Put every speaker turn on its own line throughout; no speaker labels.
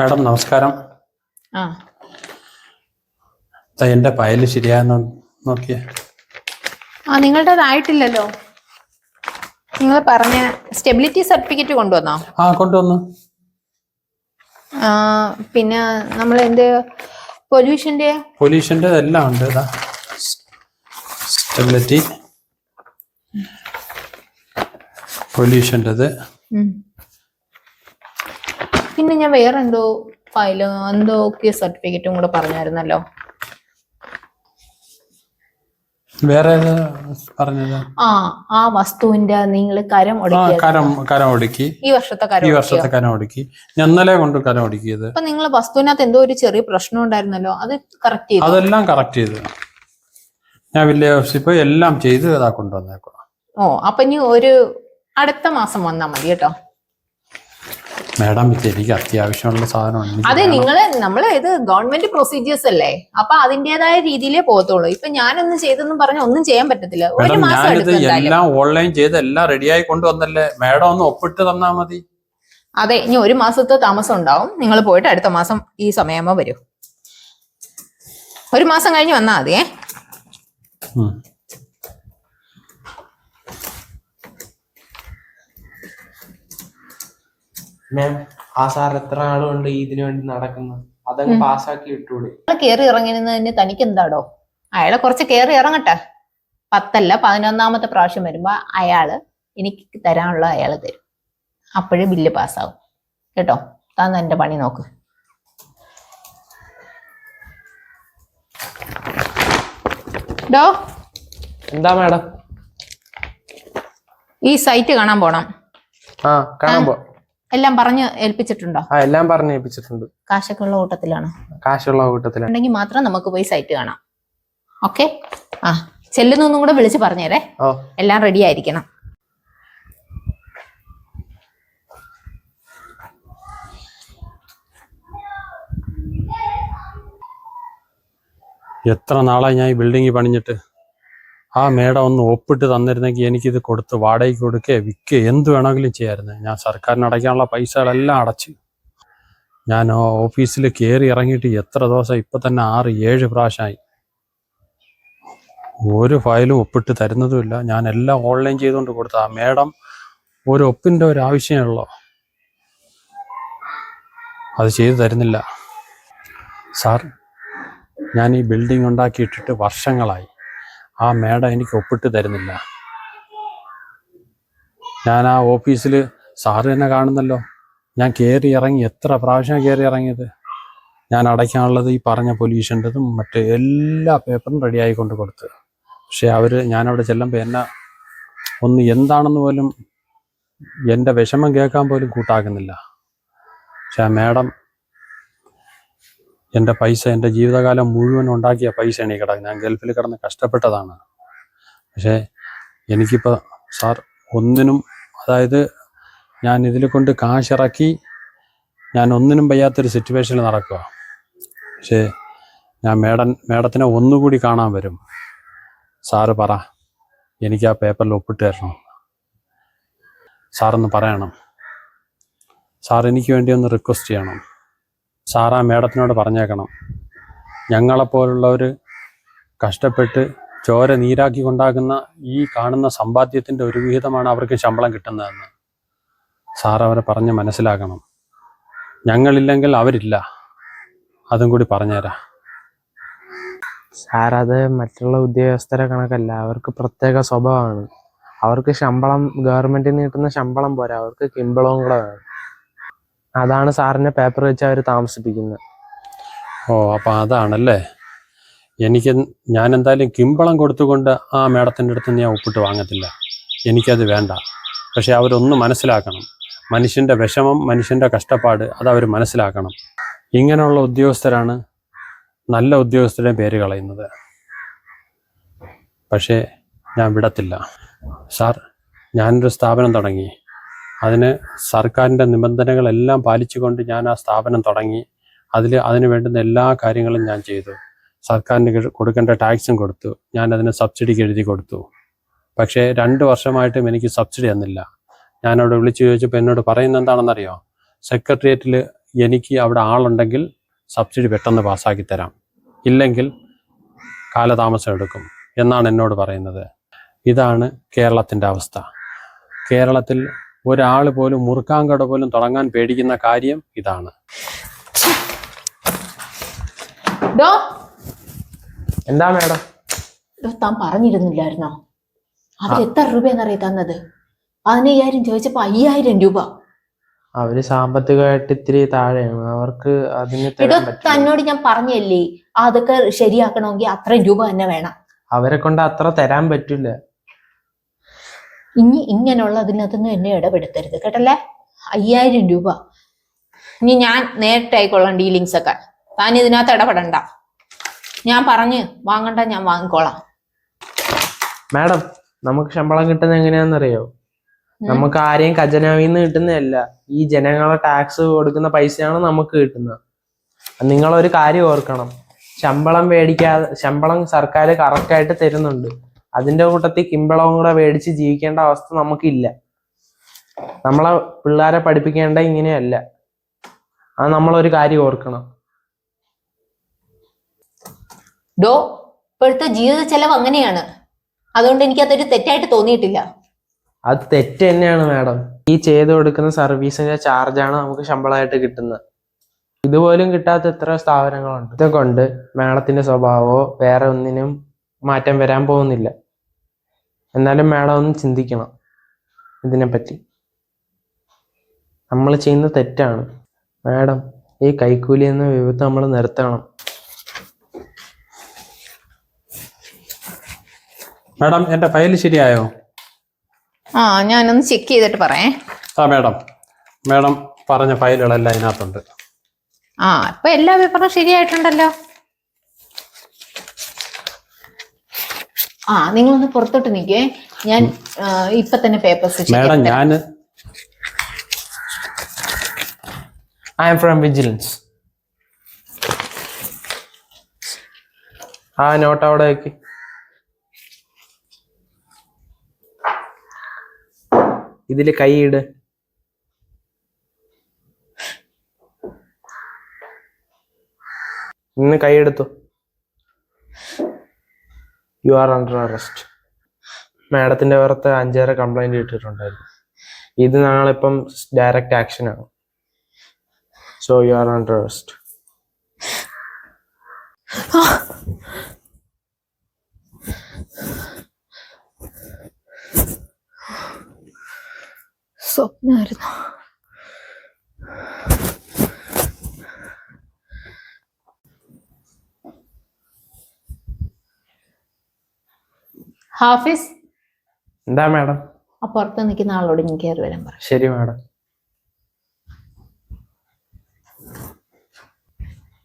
Madam നമസ്കാരം. എന്റെ file ശരിയാന്ന് നോക്കിയേ.
ആ നിങ്ങളുടേതായിട്ടില്ലല്ലോ. നിങ്ങൾ പറഞ്ഞ സ്റ്റെബിലിറ്റി സർട്ടിഫിക്കറ്റ് കൊണ്ടുവന്നോ?
ആ കൊണ്ടുവന്നു.
പിന്നെ നമ്മൾ എന്ത് പൊല്യൂഷന്റെ?
പൊല്യൂഷന്റെ എല്ലാം ഉണ്ട് ഇതാ സ്റ്റെബിലിറ്റി. പൊല്യൂഷന്റെത്
പിന്നെ ഞാൻ വേറെ എന്തോ ഫയൽ എന്തൊക്കെ സർട്ടിഫിക്കറ്റും കൂടെ പറഞ്ഞായിരുന്നല്ലോ.
വേറെ പറഞ്ഞത്?
ആ ആ വസ്തുവിന്റെ നിങ്ങൾ കരം
ആ കരം കരം ഒടുക്കി.
ഈ വർഷത്തെ കരം ഈ
വർഷത്തെ കരം ഒടുക്കി. ഇന്നലെ കൊണ്ട് കരം ഒടുക്കിയത്.
അപ്പൊ നിങ്ങൾ വസ്തുവിനകത്ത് എന്തോ ഒരു ചെറിയ പ്രശ്നം ഉണ്ടായിരുന്നല്ലോ അത് കറക്റ്റ് ചെയ്തു?
അതെല്ലാം കറക്റ്റ് ചെയ്തു. ഞാൻ വില്ലേജ് ഓഫീസിൽ പോയി എല്ലാം ചെയ്ത് ഇതാ കൊണ്ടുവന്നേക്കോ
ഓ അപ്പൊ ഇനി ഒരു അടുത്ത മാസം വന്നാ മതി കേട്ടോ.
മാഡം ഇത് എനിക്ക് അത്യാവശ്യമുള്ള സാധനമാണ്.
അതെ. നിങ്ങൾ നമ്മൾ ഇത് ഗവൺമെന്റ് പ്രൊസീജിയേഴ്സ് അല്ലേ? അപ്പൊ അതിന്റേതായ രീതിയിലേ പോകത്തുള്ളൂ. ഇപ്പൊ ഞാനൊന്നും ചെയ്തെന്നും പറഞ്ഞ ഒന്നും ചെയ്യാൻ പറ്റത്തില്ല. ഒരു മാസം
ഞാനിത്
എടുക്കും എന്തായാലും.
എല്ലാം ഓൺലൈൻ ചെയ്ത് എല്ലാം റെഡിയായി കൊണ്ടുവന്നല്ലേ? മാഡം ഒന്ന് ഒപ്പിട്ട് തന്നാ മതി.
അതെ ഇനി ഒരു മാസത്തെ താമസം ഉണ്ടാവും. നിങ്ങൾ പോയിട്ട് അടുത്ത മാസം ഈ സമയമാകുമ്പോ വരൂ. ഒരു മാസം കഴിഞ്ഞ് വന്നാ മതിയേ.
ഉം.
മാം ആ സാർ എത്ര നാളുകൊണ്ട് ഇതിനു വേണ്ടി നടക്കുന്നു? അതങ്ങ് പാസ്സാക്കി വിട്ടൂടെ
നിങ്ങൾ കയറി ഇറങ്ങുന്നതിന് തനിക്ക് എന്താടോ അയാളെ കുറച്ച് കയറി ഇറങ്ങട്ടെ. പത്തല്ല പതിനൊന്നാമത്തെ പ്രാവശ്യം വരുമ്പോ അയാൾ എനിക്ക് തരാനുള്ള അയാൾ തരും. അപ്പോഴേ ബില്ല് പാസ്സാവും. കേട്ടോ? താൻ എന്റെ പണി നോക്ക്. ഡോ?
എന്താ മാഡം?
ഈ സൈറ്റ് കാണാൻ പോണം.
ആ കാണാൻ പോ
എല്ലാം പറഞ്ഞു ഏൽപ്പിച്ചിട്ടുണ്ടോ?
ആ എല്ലാം പറഞ്ഞു ഏൽപ്പിച്ചിട്ടുണ്ട്.
കാശൊക്കെ ഉള്ള കൂട്ടത്തിലാണ്.
കാശുള്ള കൂട്ടത്തിലാണ്
ഉണ്ടെങ്കിൽ മാത്രം നമുക്ക് പോയി സൈറ്റ് കാണാം. ഓക്കെ ആ ചെല്ലുന്നൊന്നും കൂടെ വിളിച്ച് പറഞ്ഞേരേ.
ഓ.
എല്ലാം റെഡി ആയിരിക്കണം.
എത്ര നാളായി ഞാൻ ഈ ബിൽഡിംഗ് പണിഞ്ഞിട്ട്? ആ മേഡം ഒന്ന് ഒപ്പിട്ട് തന്നിരുന്നെങ്കിൽ എനിക്കിത് കൊടുത്ത് വാടകയ്ക്ക് കൊടുക്കുക വിൽക്കുക എന്ത് വേണമെങ്കിലും ചെയ്യാമായിരുന്നു. ഞാൻ സർക്കാരിന് അടയ്ക്കാനുള്ള പൈസകളെല്ലാം അടച്ച്. ഞാൻ ഓഫീസിൽ കയറി ഇറങ്ങിയിട്ട് എത്ര ദിവസം ഇപ്പം തന്നെ ആറ് ഏഴ് പ്രാവശ്യമായി. ഒരു ഫയലും ഒപ്പിട്ട് തരുന്നതുമില്ല. ഞാൻ എല്ലാം ഓൺലൈൻ ചെയ്തുകൊണ്ട് കൊടുത്ത ആ മേഡം ഒരു ഒപ്പിന്റെ ഒരു ആവശ്യമേ ഉള്ളൂ. അത് ചെയ്തു തരുന്നില്ല. സാർ ഞാൻ ഈ ബിൽഡിംഗ് ഉണ്ടാക്കിയിട്ടിട്ട് വർഷങ്ങളായി. ആ മേഡം എനിക്ക് ഒപ്പിട്ട് തരുന്നില്ല. ഞാൻ ആ ഓഫീസിൽ സാറ് തന്നെ കാണുന്നല്ലോ. ഞാൻ കയറി ഇറങ്ങി എത്ര പ്രാവശ്യം കയറി ഇറങ്ങിയത്? ഞാൻ അടയ്ക്കാനുള്ളത് ഈ പറഞ്ഞ പൊല്യൂഷന്റെതും മറ്റ് എല്ലാ പേപ്പറും റെഡിയായി കൊണ്ട് കൊടുത്ത്. പക്ഷേ അവർ ഞാനവിടെ ചെല്ലുമ്പോൾ എന്നെ ഒന്ന് എന്താണെന്ന് പോലും എന്റെ വിഷമം കേൾക്കാൻ പോലും കൂട്ടാക്കുന്നില്ല. പക്ഷെ ആ മേഡം എന്റെ പൈസ എന്റെ ജീവിതകാലം മുഴുവൻ ഉണ്ടാക്കിയ പൈസയാണ് ഈ കിടക്കുന്നത്. ഞാൻ ഗൾഫിൽ കിടന്ന് കഷ്ടപ്പെട്ടതാണ്. പക്ഷേ എനിക്കിപ്പോൾ സാർ ഒന്നിനും അതായത് ഞാൻ ഇതിൽ കൊണ്ട് കാശിറക്കി ഞാൻ ഒന്നിനും വയ്യാത്തൊരു സിറ്റുവേഷനിൽ നടക്കുക പക്ഷേ ഞാൻ മേഡൻ മേഡത്തിനെ ഒന്നുകൂടി കാണാൻ വരും. സാറ് പറ എനിക്ക് ആ പേപ്പറിൽ ഒപ്പിട്ട് തരണം. സാറൊന്ന് പറയണം. സാർ എനിക്ക് വേണ്ടി ഒന്ന് റിക്വസ്റ്റ് ചെയ്യണം. ആ മേഡത്തിനോട് പറഞ്ഞേക്കണം. ഞങ്ങളെപ്പോലുള്ളവർ കഷ്ടപ്പെട്ട് ചോര നീരാക്കി കൊണ്ടാക്കുന്ന ഈ കാണുന്ന സമ്പാദ്യത്തിന്റെ ഒരു വിഹിതമാണ് അവർക്ക് ശമ്പളം കിട്ടുന്നതെന്ന് സാർ അവരെ പറഞ്ഞ് മനസ്സിലാക്കണം. ഞങ്ങളില്ലെങ്കിൽ അവരില്ല. അതും കൂടി പറഞ്ഞുതരാം
സാർ അത് മറ്റുള്ള ഉദ്യോഗസ്ഥരെ കണക്കല്ല. അവർക്ക് പ്രത്യേക സ്വഭാവമാണ്. അവർക്ക് ശമ്പളം ഗവൺമെന്റിൽ നിന്ന് കിട്ടുന്ന ശമ്പളം പോരാ. അവർക്ക് കിമ്പളവും കൂടെ വേണം. അതാണ് സാറിന്റെ പേപ്പർ വെച്ച് അവർ താമസിപ്പിക്കുന്നത്.
ഓ അപ്പൊ അതാണല്ലേ? എനിക്ക് ഞാൻ എന്തായാലും കിമ്പളം കൊടുത്തുകൊണ്ട് ആ മേഡത്തിന്റെ അടുത്ത് ഞാൻ ഒപ്പിട്ട് വാങ്ങത്തില്ല. എനിക്കത് വേണ്ട. പക്ഷെ അവരൊന്ന് മനസ്സിലാക്കണം. മനുഷ്യന്റെ വിഷമം മനുഷ്യന്റെ കഷ്ടപ്പാട് അത് അവർ മനസ്സിലാക്കണം. ഇങ്ങനെയുള്ള ഉദ്യോഗസ്ഥരാണ് നല്ല ഉദ്യോഗസ്ഥരുടെ പേര് കളയുന്നത്. പക്ഷേ ഞാൻ വിടത്തില്ല. സാർ ഞാനൊരു സ്ഥാപനം തുടങ്ങി. അതിന് സർക്കാരിന്റെ നിബന്ധനകളെല്ലാം പാലിച്ചുകൊണ്ട് ഞാൻ ആ സ്ഥാപനം തുടങ്ങി. അതിൽ അതിന് വേണ്ടുന്ന എല്ലാ കാര്യങ്ങളും ഞാൻ ചെയ്തു. സർക്കാരിന് കൊടുക്കേണ്ട ടാക്സും കൊടുത്തു. ഞാൻ അതിന് സബ്സിഡിക്ക് എഴുതി കൊടുത്തു. പക്ഷേ രണ്ട് വർഷമായിട്ടും എനിക്ക് സബ്സിഡി തന്നില്ല. ഞാനവിടെ വിളിച്ചു ചോദിച്ചപ്പോൾ എന്നോട് പറയുന്നത് എന്താണെന്നറിയോ? സെക്രട്ടേറിയറ്റിൽ എനിക്ക് അവിടെ ആളുണ്ടെങ്കിൽ സബ്സിഡി പെട്ടെന്ന് പാസ്സാക്കി തരാം. ഇല്ലെങ്കിൽ കാലതാമസം എടുക്കും എന്നാണ് എന്നോട് പറയുന്നത്. ഇതാണ് കേരളത്തിന്റെ അവസ്ഥ. കേരളത്തിൽ ഒരാൾ പോലും മുറുക്കാൻകട പോലും തുടങ്ങാൻ പേടിക്കുന്ന കാര്യം ഇതാണ്.
ഡോ.
എന്താ മേഡം?
താൻ പറഞ്ഞിരുന്നില്ലായിരുന്നോ? അവർ എത്ര രൂപയെന്നറിയ തന്നത്? പതിനയ്യായിരം ചോദിച്ചപ്പോ അയ്യായിരം രൂപ.
അവർ സാമ്പത്തികമായിട്ട് ഇത്തിരി താഴെയാണ്. അവർക്ക് അതിന് തരാൻ പറ്റില്ല.
തന്നോട് ഞാൻ പറഞ്ഞല്ലേ അതൊക്കെ ശരിയാക്കണമെങ്കിൽ അത്രയും രൂപ തന്നെ വേണം.
അവരെ കൊണ്ട് അത്ര തരാൻ പറ്റില്ല.
ഇനി ഇങ്ങനെയുള്ള അതിനകത്തുനിന്ന് എന്നെ ഇടപെടുത്തരുത് കേട്ടല്ലേ? അയ്യായിരം രൂപ. ഇനി ഞാൻ നേരിട്ട് ആയിക്കൊള്ളാം ഡീലിങ്സ് ഒക്കെ. താൻ ഇതിനകത്ത് ഇടപെടണ്ട. ഞാൻ പറഞ്ഞ് വാങ്ങണ്ട ഞാൻ വാങ്ങിക്കോളാം.
മാഡം നമുക്ക് ശമ്പളം കിട്ടുന്ന എങ്ങനെയാണെന്നറിയോ? നമുക്ക് ആരെയും ഖജനാവിൽ നിന്ന് കിട്ടുന്നതല്ല. ഈ ജനങ്ങളെ ടാക്സ് കൊടുക്കുന്ന പൈസയാണ് നമുക്ക് കിട്ടുന്നത്. നിങ്ങളൊരു കാര്യം ഓർക്കണം. ശമ്പളം മേടിക്കാതെ ശമ്പളം സർക്കാർ കറക്റ്റായിട്ട് തരുന്നുണ്ട്. അതിന്റെ കൂട്ടത്തിൽ കിമ്പളവും കൂടെ മേടിച്ച് ജീവിക്കേണ്ട അവസ്ഥ നമുക്കില്ല. നമ്മളെ പിള്ളേരെ പഠിപ്പിക്കേണ്ട ഇങ്ങനെയല്ല. അത് നമ്മളൊരു കാര്യം ഓർക്കണം.
ഡോ ഇപ്പോഴത്തെ ജീവിത ചെലവ് അങ്ങനെയാണ്. അതുകൊണ്ട് എനിക്ക് അതൊരു തെറ്റായിട്ട് തോന്നിയിട്ടില്ല.
അത് തെറ്റ് തന്നെയാണ് മാഡം. ഈ ചെയ്തു കൊടുക്കുന്ന സർവീസിന്റെ ചാർജാണ് നമുക്ക് ശമ്പളമായിട്ട് കിട്ടുന്നത്. ഇതുപോലും കിട്ടാത്ത എത്ര സ്ഥാപനങ്ങളുണ്ട്? ഇതൊക്കെ മാഡത്തിന്റെ സ്വഭാവമോ വേറെ ഒന്നിനും മാറ്റം വരാൻ പോകുന്നില്ല. എന്നാലും മാഡം ഒന്ന് ചിന്തിക്കണം ഇതിനെപ്പറ്റി. നമ്മൾ ചെയ്യുന്ന തെറ്റാണ്. മാഡം ഈ കൈക്കൂലി എന്ന വിപത്ത് നമ്മൾ നിർത്തണം.
മാഡം എന്റെ ഫയൽ ശരിയായോ?
ആ ഞാനൊന്ന് ചെക്ക് ചെയ്തിട്ട് പറയാം.
ആ മാഡം. മാഡം പറഞ്ഞ ഫയലുകളെല്ലാം അതിനകത്തുണ്ട്
ആ ഇപ്പൊ എല്ലാ പേപ്പറും ശരിയായിട്ടുണ്ടല്ലോ. ആ നിങ്ങളൊന്ന് പുറത്തോട്ട് നിൽക്കേ. ഞാൻ ആ, ഇപ്പൊ തന്നെ പേപ്പേഴ്സ്
മാഡം ഞാൻ
ഐ എം ഫ്രം വിജിലൻസ് ആ നോട്ട് അവിടെ ആക്കി ഇതിൽ കൈയിട് ഇന്ന് കൈയെടുത്തു യു ആർ അണ്ടർ അറസ്റ്റ് മാഡത്തിന്റെ പുറത്ത് അഞ്ചേറെ കംപ്ലൈന്റ് ഇട്ടിട്ടുണ്ടായിരുന്നു. ഇത് ഞങ്ങളിപ്പം direct ആക്ഷനാണ് so you are under arrest
സ്വപ്നമായിരുന്നു ഹാഫിസ്
എന്താ മാഡം?
ആ പുറത്ത് നിൽക്കുന്ന ആളോട് ഇനി കയറി വരാൻ പറ.
ശരി മാഡം.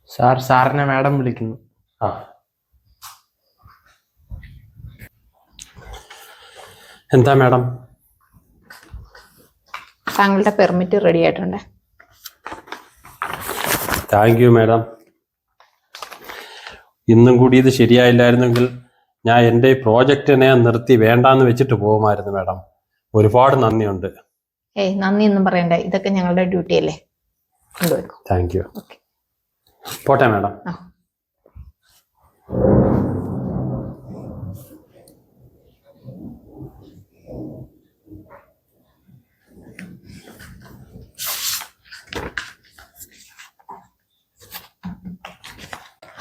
സാർ സാറിനെ മാഡം വിളിക്കുന്നു.
ആ. എന്താ മാഡം?
താങ്കളുടെ പെർമിറ്റ് റെഡി ആയിട്ടുണ്ട്.
Thank you madam. ഇന്നും കൂടി ഇത് ശരിയായില്ലായിരുന്നെങ്കിൽ ഞാൻ എന്റെ ഈ പ്രോജക്റ്റിനെ നിർത്തി വേണ്ടാന്ന് വെച്ചിട്ട് പോകുമായിരുന്നു മാഡം. ഒരുപാട് നന്ദിയുണ്ട്.
ഏയ് നന്ദി ഒന്നും പറയണ്ട. ഇതൊക്കെ ഞങ്ങളുടെ ഡ്യൂട്ടി അല്ലേ?
താങ്ക് യു പോട്ടെ മാഡം.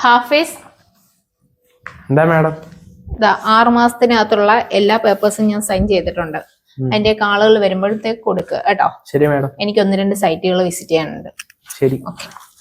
ഹാഫീസ്?
എന്താ മാഡം?
ആറ് മാസത്തിനകത്തുള്ള എല്ലാ പേപ്പേഴ്സും ഞാൻ സൈൻ ചെയ്തിട്ടുണ്ട്. അതിന്റെ ആളുകൾ വരുമ്പോഴത്തേക്ക് കൊടുക്കുക കേട്ടോ.
ശരി മാഡം.
എനിക്ക് ഒന്ന് രണ്ട് സൈറ്റുകൾ വിസിറ്റ് ചെയ്യാനുണ്ട്.
ശരി.
ഓക്കെ.